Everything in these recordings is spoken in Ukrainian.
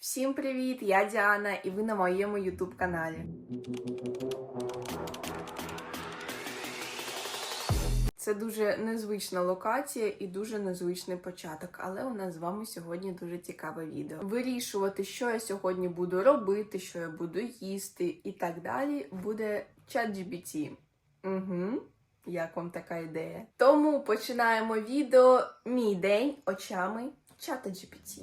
Всім привіт! Я Діана, і ви на моєму YouTube каналі. Це дуже незвична локація і дуже незвичний початок, але у нас з вами сьогодні дуже цікаве відео. Вирішувати, що я сьогодні буду робити, що я буду їсти і так далі, буде ChatGPT. Угу. Як вам така ідея? Тому починаємо відео Мій день очами чата GPT.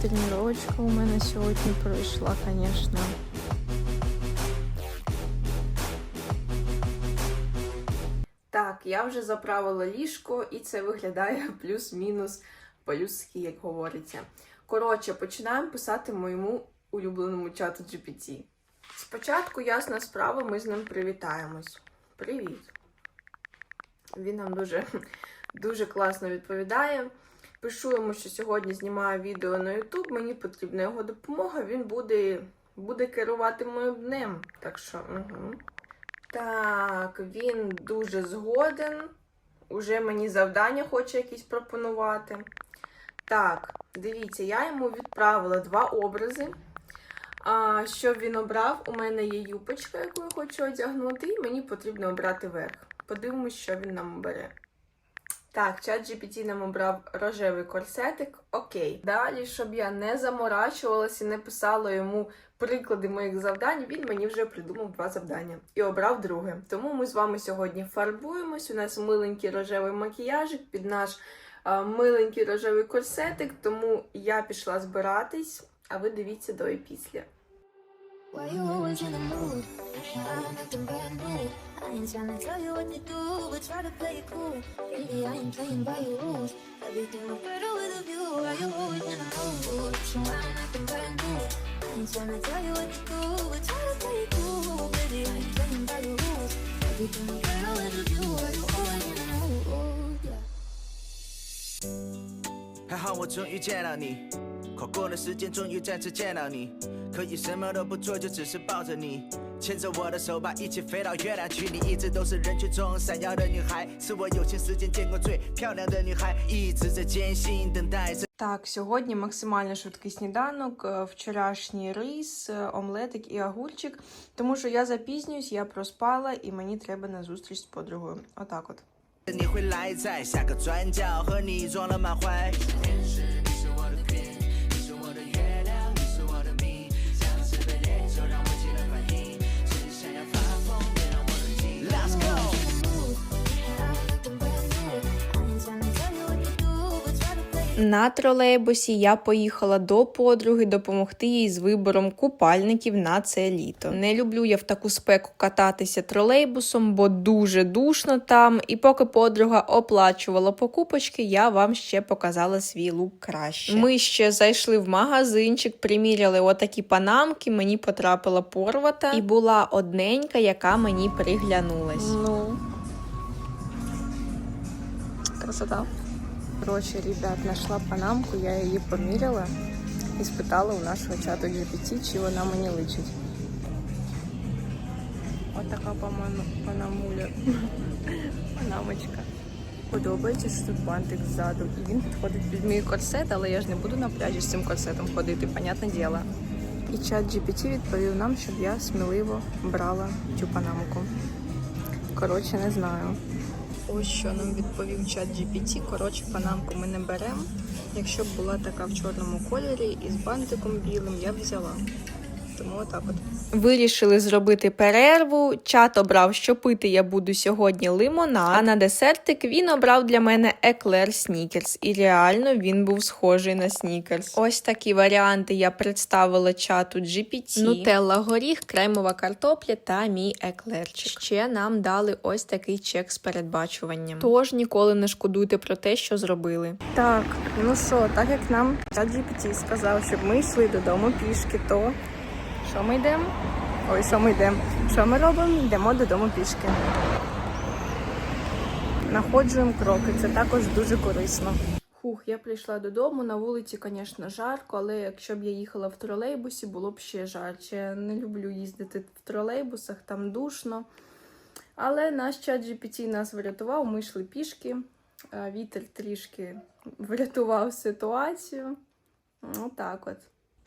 Тренировочка у мене сьогодні пройшла, звісно. Так, я вже заправила ліжко, і це виглядає плюс-мінус по-людськи, як говориться. Коротше, починаємо писати моєму улюбленому чату GPT. Спочатку, ясна справа, ми з ним привітаємось. Привіт. Він нам дуже, дуже класно відповідає. Пишу йому, що сьогодні знімаю відео на YouTube, мені потрібна його допомога, він буде, буде керувати моїм днем. Так що, угу. Так, він дуже згоден. Уже мені завдання хоче якісь пропонувати. Так, дивіться, я йому відправила два образи. А, що він обрав? У мене є юпочка, яку я хочу одягнути, і мені потрібно обрати верх. Подивимось, що він нам обере. Так, чат GPT нам обрав рожевий корсетик. Окей. Далі, щоб я не заморачувалася і не писала йому приклади моїх завдань, він мені вже придумав два завдання і обрав друге. Тому ми з вами сьогодні фарбуємось. У нас миленький рожевий макіяжик під наш а, миленький рожевий корсетик. Тому я пішла збиратись, а ви дивіться до і після. Why you always in the mood? I'm acting brand new. I ain't tryna tell you what to do, but try to play it cool. Baby, I ain't playing by your rules. Everything look better with a view. Why you always in the mood? So I'm acting brand new. I ain't tryna tell you what to do, but try to play it cool. Baby, I ain't playing by your rules. Everything look better with a view. Why you always in the mood? Yeah. 还好我终于见到你， 跨过了时间，终于再次见到你。可以什么都不做，就只是抱着你，牵着我的手吧，一起飞到月亮去。你一直都是人群中闪耀的女孩，是我有些时间见过最漂亮的女孩，一直在艰辛等待着。 Так, сьогодні максимально швидкий сніданок, е, вчорашній рис, е, омлетик і огурчик. Тому що я запізнююсь, я проспала і мені треба на зустріч з подругою. Отак от. 你会来在下个转角和你撞了满怀。 На тролейбусі я поїхала до подруги допомогти їй з вибором купальників на це літо. Не люблю я в таку спеку кататися тролейбусом, бо дуже душно там. І поки подруга оплачувала покупочки, я вам ще показала свій лук краще. Ми ще зайшли в магазинчик, приміряли отакі панамки. Мені потрапила порвата, і була одненька, яка мені приглянулась. Ну. Красота. Короче, ребят, нашла панамку, я її поміряла і спитала у нашого чату GPT, чи вона мені личить. Ось така, по-моєму, панамуля. Панамочка. Подобається, що тут бантик ззаду. І він підходить під мій корсет, але я ж не буду на пляжі з цим корсетом ходити, понятне діло. І чат GPT відповів нам, щоб я сміливо брала цю панамку. Коротше, не знаю. Ось що нам відповів чат GPT. Коротше, панамку ми не беремо. Якщо б була така в чорному кольорі і з бантиком білим, я б взяла. Тому отак от. Вирішили зробити перерву. Чат обрав, що пити я буду сьогодні лимонад, а на десертик він обрав для мене еклер снікерс. І реально він був схожий на снікерс. Ось такі варіанти я представила чату GPT. Нутелла горіх, кремова картопля та мій еклерчик. Ще нам дали ось такий чек з передбачуванням. Тож ніколи не шкодуйте про те, що зробили. Так, ну що, так як нам чат GPT сказав, щоб ми йшли додому пішки, то що ми йдемо? Ой, що ми йдемо? Що ми робимо? Йдемо додому пішки. Находжуємо кроки, це також дуже корисно. Хух, я прийшла додому. На вулиці, звісно, жарко, але якщо б я їхала в тролейбусі, було б ще жарче. Я не люблю їздити в тролейбусах, там душно. Але наш чат GPT нас врятував, ми йшли пішки. Вітер трішки врятував ситуацію. Отак от.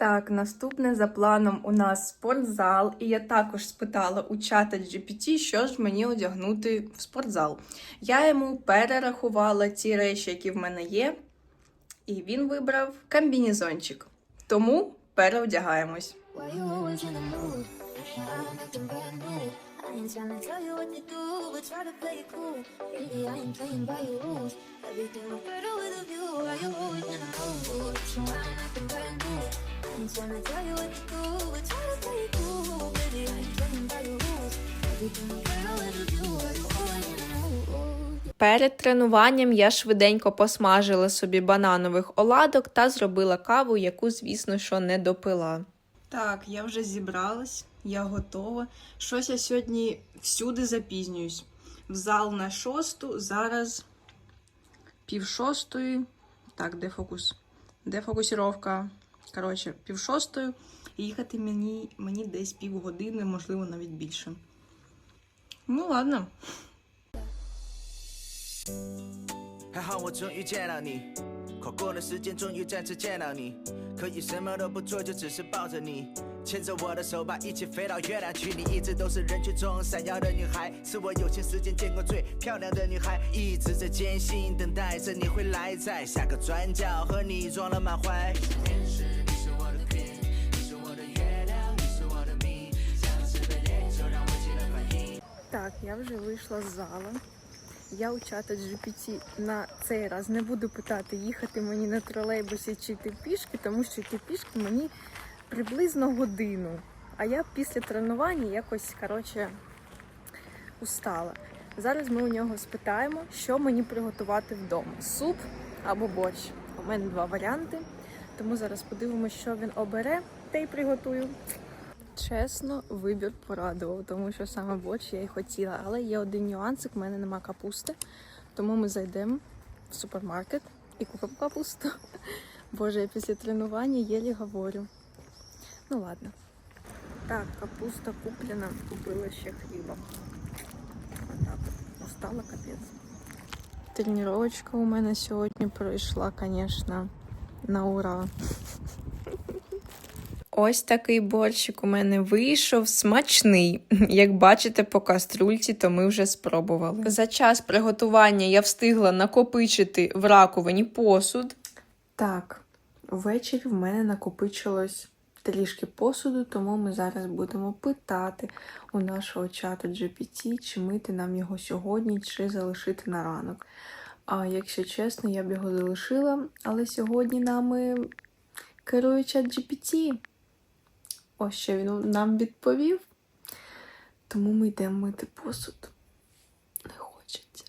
Так, наступне за планом у нас спортзал, і я також спитала у чата GPT, що ж мені одягнути в спортзал. Я йому перерахувала ті речі, які в мене є, і він вибрав комбінезончик. Тому переодягаємось. Перед тренуванням я швиденько посмажила собі бананових оладок та зробила каву, яку, звісно, що не допила. Так, я вже зібралась, я готова. Щось я сьогодні всюди запізнююсь. В зал на шосту, зараз пів шостої. Так, де фокус? Де фокусіровка? Коротше, пів шостої. І їхати мені, мені десь півгодини, можливо, навіть більше. Ну, ладно. 还好我终于见到你，跨过了时间，终于再次见到你。可以什么都不做，就只是抱着你，牵着我的手，把一起飞到月亮去。你一直都是人群中闪耀的女孩，是我有生之年见过最漂亮的女孩。一直在艰辛等待着你会来，在下个转角和你撞了满怀。 Так, я вже вийшла з зала. Я у чата GPT на цей раз не буду питати, їхати мені на тролейбусі чи йти пішки, тому що йти пішки мені приблизно годину. А я після тренування якось, коротше, устала. Зараз ми у нього спитаємо, що мені приготувати вдома: суп або борщ. У мене два варіанти. Тому зараз подивимося, що він обере, та й приготую. Чесно, вибір порадував, тому що саме борщ я й хотіла. Але є один нюансик, в мене нема капусти. Тому ми зайдемо в супермаркет і купимо капусту. Боже, я після тренування єлі говорю. Ну ладно. Так, капуста куплена, купила ще хліба. Отак, устала капець. Тренувачка у мене сьогодні пройшла, звісно, на ура. Ось такий борщик у мене вийшов смачний. Як бачите по каструльці, то ми вже спробували. За час приготування я встигла накопичити в раковині посуд. Так, ввечері в мене накопичилось трішки посуду, тому ми зараз будемо питати у нашого чату GPT, чи мити нам його сьогодні, чи залишити на ранок. А якщо чесно, я б його залишила, але сьогодні нами керує чат GPT. Ось що він нам відповів. Тому ми йдемо мити посуд. Не хочеться.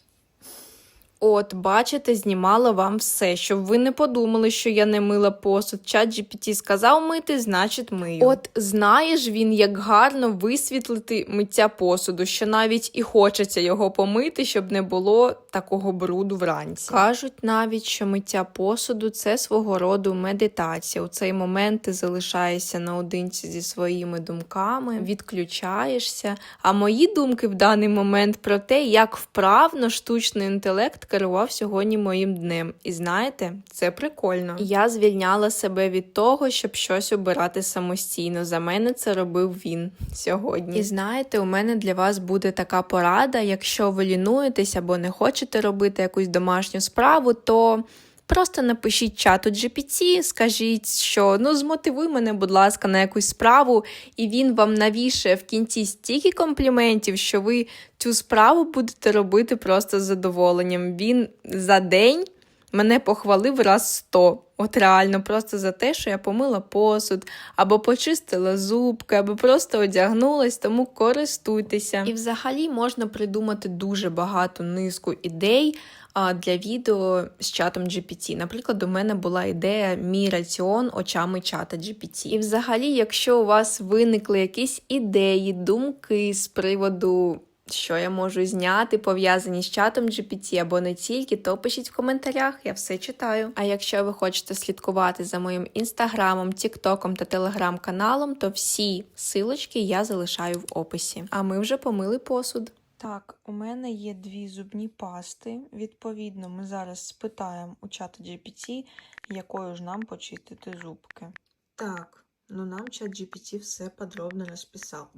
От, бачите, знімала вам все, щоб ви не подумали, що я не мила посуд. Чат GPT сказав мити, значить мию. От знаєш він, як гарно висвітлити миття посуду, що навіть і хочеться його помити, щоб не було такого бруду вранці. Кажуть навіть, що миття посуду це свого роду медитація. У цей момент ти залишаєшся наодинці зі своїми думками, відключаєшся. А мої думки в даний момент про те, як вправно штучний інтелект керував сьогодні моїм днем. І знаєте, це прикольно. Я звільняла себе від того, щоб щось обирати самостійно. За мене це робив він сьогодні. І знаєте, у мене для вас буде така порада, якщо ви лінуєтесь або не хочете робити якусь домашню справу, то. Просто напишіть чату GPT, скажіть, що ну змотивуй мене, будь ласка, на якусь справу, і він вам навіше в кінці стільки компліментів, що ви цю справу будете робити просто з задоволенням. Він за день мене похвалив раз сто. От реально, просто за те, що я помила посуд, або почистила зубки, або просто одягнулась, тому користуйтеся. І взагалі можна придумати дуже багато низку ідей для відео з чатом GPT. Наприклад, у мене була ідея мій раціон очами чата GPT. І взагалі, якщо у вас виникли якісь ідеї, думки з приводу. Що я можу зняти, пов'язані з чатом GPT або не тільки, то пишіть в коментарях, я все читаю. А якщо ви хочете слідкувати за моїм інстаграмом, тіктоком та телеграм-каналом, то всі силочки я залишаю в описі. А ми вже помили посуд. Так, у мене є дві зубні пасти. Відповідно, ми зараз спитаємо у чата GPT, якою ж нам почистити зубки. Так, ну нам чат GPT все подробно розписав.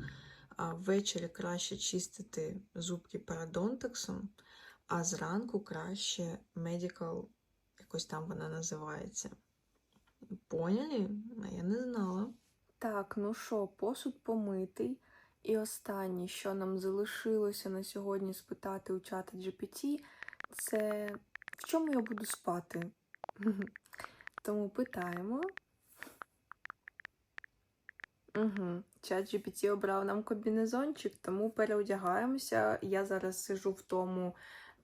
Ввечері краще чистити зубки парадонтексом, а зранку краще medical, якось там вона називається. Поняли? Я не знала. Так, ну що, посуд помитий. І останнє, що нам залишилося на сьогодні спитати у чата GPT, це в чому я буду спати. Тому питаємо. Угу. Чат GPT обрав нам комбінезончик, тому переодягаємося. Я зараз сижу в тому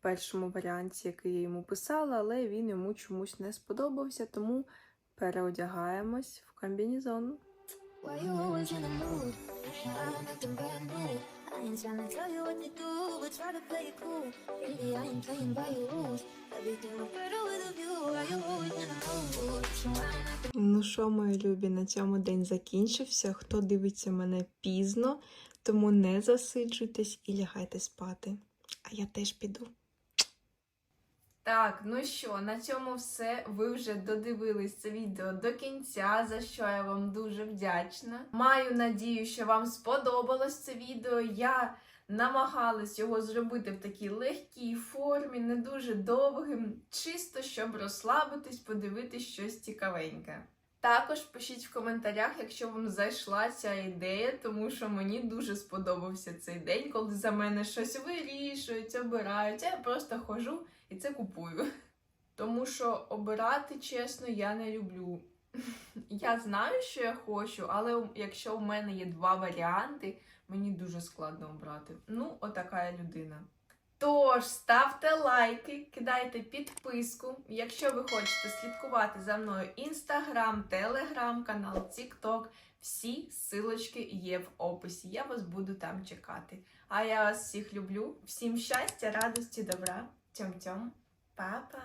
першому варіанті, який я йому писала, але він йому чомусь не сподобався, тому переодягаємось в комбінезон. Ну що, мої любі, на цьому день закінчився. Хто дивиться мене пізно, тому не засиджуйтесь і лягайте спати. А я теж піду. Так, ну що, на цьому все. Ви вже додивились це відео до кінця, за що я вам дуже вдячна. Маю надію, що вам сподобалось це відео. Я намагалась його зробити в такій легкій формі, не дуже довгим, чисто щоб розслабитись, подивитись щось цікавеньке. Також пишіть в коментарях, якщо вам зайшла ця ідея, тому що мені дуже сподобався цей день, коли за мене щось вирішують, обирають. а Я просто хожу і це купую. Тому що обирати, чесно, я не люблю. Я знаю, що я хочу, але якщо в мене є два варіанти, мені дуже складно обрати. Ну, отака я людина. Тож, ставте лайки, кидайте підписку. Якщо ви хочете слідкувати за мною інстаграм, телеграм, канал, Тікток, всі силочки є в описі. Я вас буду там чекати. А я вас всіх люблю. Всім щастя, радості, добра. Тьом-тьом. Па-па!